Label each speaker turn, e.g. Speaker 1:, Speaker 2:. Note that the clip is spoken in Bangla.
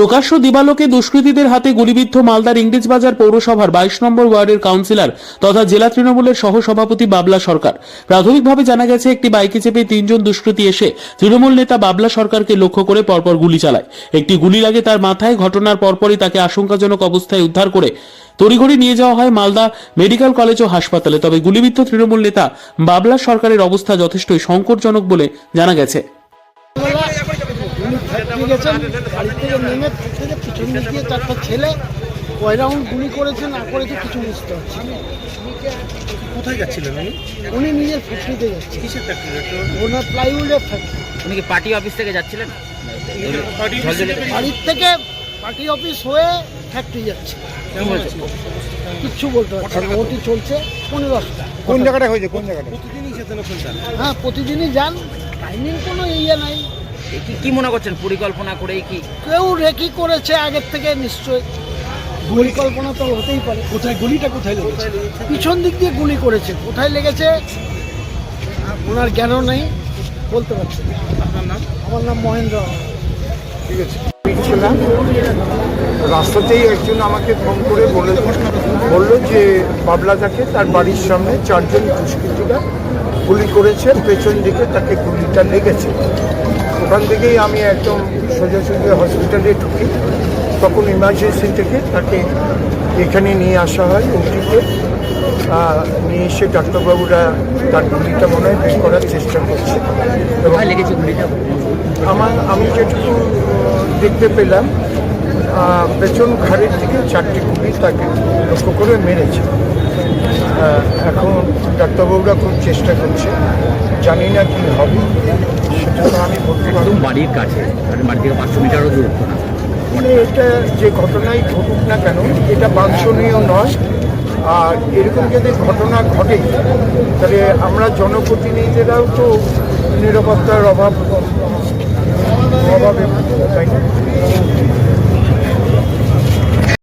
Speaker 1: প্রকাশ্য দিবালোকে দুষ্কৃতীদের হাতে গুলিবিদ্ধ মালদার ইংরেজবাজার পৌরসভার বাইশ নম্বর ওয়ার্ডের কাউন্সিলর তথা জেলা তৃণমূলের সহসভাপতি বাবলা সরকার। প্রাথমিকভাবে জানা গেছে, একটি বাইকে চেপে তিনজন দুষ্কৃতী এসে তৃণমূল নেতা বাবলা সরকারকে লক্ষ্য করে পরপর গুলি চালায়। একটি গুলি লাগে তার মাথায়, ঘটনার পরপরই তাকে আশঙ্কাজনক অবস্থায় উদ্ধার করে তড়িঘড়ি নিয়ে যাওয়া হয় মালদা মেডিকেল কলেজ ও হাসপাতালে। তবে গুলিবিদ্ধ তৃণমূল নেতা বাবলা সরকারের অবস্থা যথেষ্টই সংকটজনক বলে জানা গেছে।
Speaker 2: ফ্যাক্টরি গেছেন গাড়ি থেকে নেমে থেকে পিছন দিয়ে চারটা ছেলে কয় রাউন্ড গুলি করেছে না করেছে কিছু বুঝতে পারছি
Speaker 3: কোথায় যাচ্ছিলেন উনি?
Speaker 2: উনি নিজের ফ্যাক্টরিতে যাচ্ছে
Speaker 3: কিসের ফ্যাক্টরি?
Speaker 2: ওনার প্লাইউডের ফ্যাক্টরি।
Speaker 4: উনি কি পার্টি অফিস থেকে যাচ্ছিলেন?
Speaker 2: বাড়ির থেকে পার্টি অফিস হয়ে ফ্যাক্টরি যাচ্ছে। কিচ্ছু বলতে পারছি না। ওটি চলছে পনেরো
Speaker 5: কোন জায়গাটা হয়েছে? কোন জায়গাটা
Speaker 3: প্রতিদিনই যেতেন
Speaker 2: হ্যাঁ প্রতিদিনই যান। টাইমিং কোনো ইয়ে নাই।
Speaker 4: কি কি মনে করছেন? পরিকল্পনা করেই কি?
Speaker 2: কেউ রেকি করেছে আগের থেকে নিশ্চয়ই। পরিকল্পনা তো হতেই পারে।
Speaker 3: কোথায় গলিটা কোথায় লেগেছে?
Speaker 2: পিছন দিক দিয়ে গুলি করেছে। কোথায় লেগেছে? ওনার জ্ঞানও নেই। বলতে পারছি
Speaker 3: আপনার নাম?
Speaker 2: আমার নাম মহেন্দ্র
Speaker 5: ঠিক আছে। ছিলাম রাস্তাতেই একজন আমাকে ফোন করে বলে বলল যে বাবলাদাকে তার বাড়ির সামনে চারজন দুষ্কৃতীরা গুলি করেছে। পেছন দিকে তাকে গুলিটা লেগেছে। ওখান থেকেই আমি একদম সোজা সোজাসুজি হসপিটালে ঢুকি। তখন ইমার্জেন্সি থেকে তাকে এখানে নিয়ে আসা হয় ওটিতে। নিয়ে এসে ডাক্তারবাবুরা তার গুলিটা মনে হয় বের করার চেষ্টা করছে। আমার আমি যেটুকু দেখতে পেলাম পেছন ঘাড়ের দিকে চারটি গুলি তাকে লক্ষ্য করে মেরেছে। এখন ডাক্তারবাবুরা খুব চেষ্টা করছে। জানি না কি হবে সেটা
Speaker 4: একদম বাড়ির কাছে মানে বাড়ি থেকে পাঁচশো মিটারও দূরত্ব না
Speaker 5: মানে এটা যে ঘটনাই ঘটুক না কেন, এটা বাঞ্ছনীয় নয়। আর এরকম যদি ঘটনা ঘটে, তাহলে আমরা জনপ্রতিনিধিরাও তো নিরাপত্তার অভাব, অভাবে